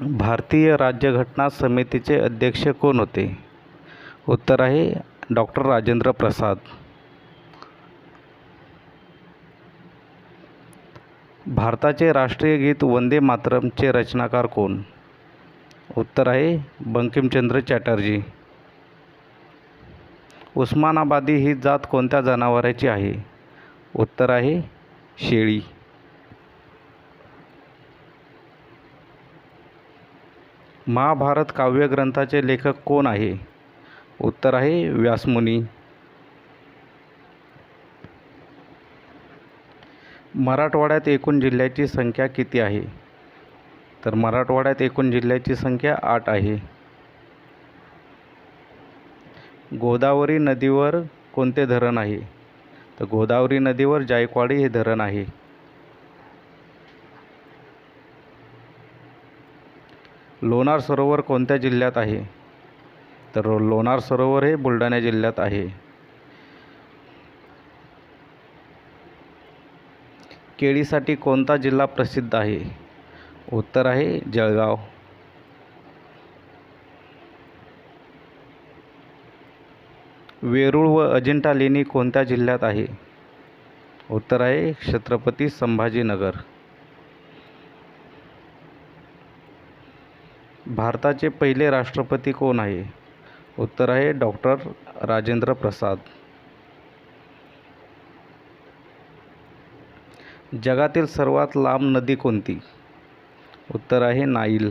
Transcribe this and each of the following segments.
भारतीय राज्यघटना समितीचे अध्यक्ष कोण होते? उत्तर आहे डॉक्टर राजेंद्र प्रसाद. भारताचे राष्ट्रीय गीत वंदे मातरमचे रचनाकार कोण? उत्तर आहे बंकिमचंद्र चॅटर्जी. उस्मानाबादी ही जात कोणत्या जनावराची आहे? उत्तर आहे शेळी. महाभारत काव्यग्रंथाचे लेखक कोण आहे? उत्तर आहे व्यासमुनी. मराठवाड्यात एकूण जिल्ह्याची संख्या किती आहे? तर मराठवाड्यात एकूण जिल्ह्याची संख्या आठ आहे. गोदावरी नदीवर कोणते धरण आहे? तर गोदावरी नदीवर जायकवाडी हे धरण आहे. लोणार सरोवर कोणत्या जिल्ह्यात आहे? तर लोणार सरोवर हे बुलढाणा जिल्ह्यात आहे. केळीसाठी कोणता जिल्हा प्रसिद्ध आहे? उत्तर आहे जळगाव. वेरूळ व अजिंठा लेणी कोणत्या जिल्ह्यात आहे? उत्तर आहे छत्रपती संभाजीनगर. भारताचे पहिले राष्ट्रपती कोण आहे? उत्तर आहे डॉक्टर राजेंद्र प्रसाद. जगातील सर्वात लांब नदी कोणती? उत्तर आहे नाईल.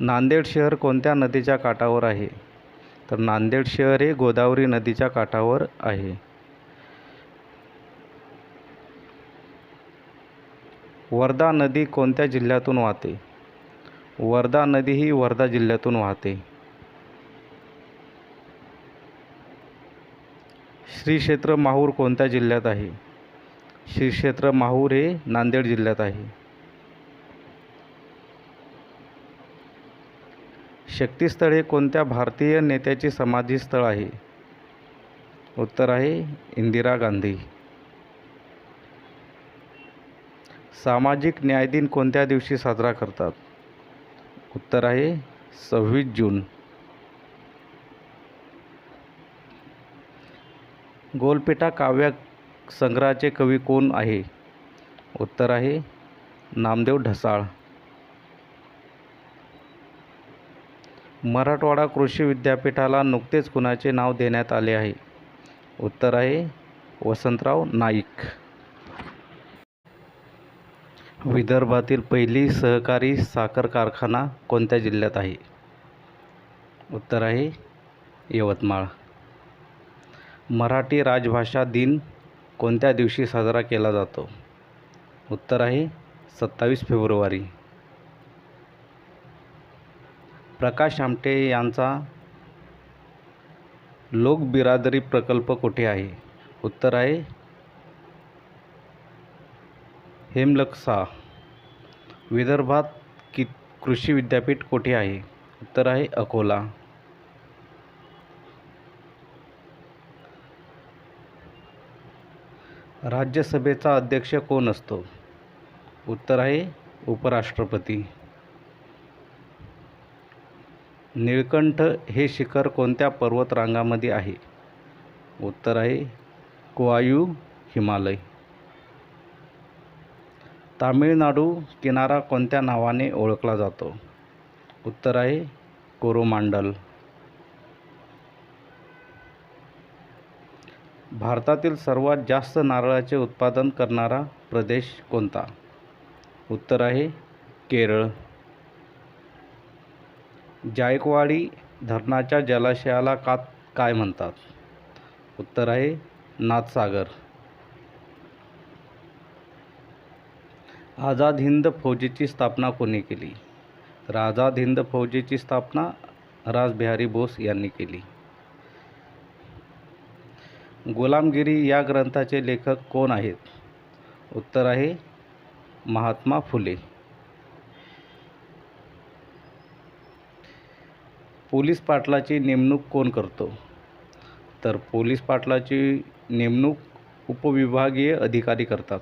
नांदेड शहर कोणत्या नदीच्या काठावर आहे? तर नांदेड शहर हे गोदावरी नदीच्या काठावर आहे. वर्धा नदी कोणत्या जिल्ह्यातून वाहते? वर्धा नदी ही वर्धा जिल्ह्यातून वाहते. श्री क्षेत्र माहूर कोणत्या जिल्ह्यात आहे? श्री क्षेत्र माहूर हे नांदेड जिल्ह्यात आहे. शक्तीस्थळ हे कोणत्या भारतीय नेत्याचे समाधी स्थळ आहे? उत्तर आहे इंदिरा गांधी. सामाजिक न्याय दिन कोणत्या दिवशी साजरा करतात? उत्तर आहे सव्वीस जून. गोलपेटा काव्य संग्रहाचे कवी कोण आहे? उत्तर आहे नामदेव ढसाळ. मराठवाडा कृषी विद्यापीठाला नुकतेच कुणाचे नाव देण्यात आले आहे? उत्तर आहे वसंतराव नाईक. विदर्भातील पहिली सहकारी साखर कारखाना कोणत्या जिल्ह्यात आहे? उत्तर आहे यवतमाळ. मराठी राजभाषा दिन कोणत्या दिवशी साजरा केला जातो? उत्तर आहे सत्तावीस फेब्रुवारी. प्रकाश आमटे यांचा लोकबिरादरी प्रकल्प कुठे आहे? उत्तर आहे हेमलकसा विदर्भात कि कृषी विद्यापीठ कोठे आहे? उत्तर आहे अकोला. राज्यसभेचा अध्यक्ष कोण असतो? उत्तर आहे उपराष्ट्रपती. निळकंठ हे शिखर कोणत्या पर्वतरांगामध्ये आहे? उत्तर आहे क्वायू हिमालय. तामिळनाडू किनारा कोणत्या नावाने ओळखला जातो? उत्तर आहे कोरोमांडल. भारतातील सर्वात जास्त नारळाचे उत्पादन करणारा प्रदेश कोणता? उत्तर आहे केरळ. जायकवाडी धरणाच्या जलाशयाला का काय म्हणतात? उत्तर आहे नाथसागर. आझाद हिंद फौजेची स्थापना कोणी केली? तर आझाद हिंद फौजेची स्थापना राजबिहारी बोस यांनी केली. गुलामगिरी या ग्रंथाचे लेखक कोण आहेत? उत्तर आहे महात्मा फुले. पोलीस पाटलाची नेमणूक कोण करतो? तर पोलीस पाटलाची नेमणूक उपविभागीय अधिकारी करतात.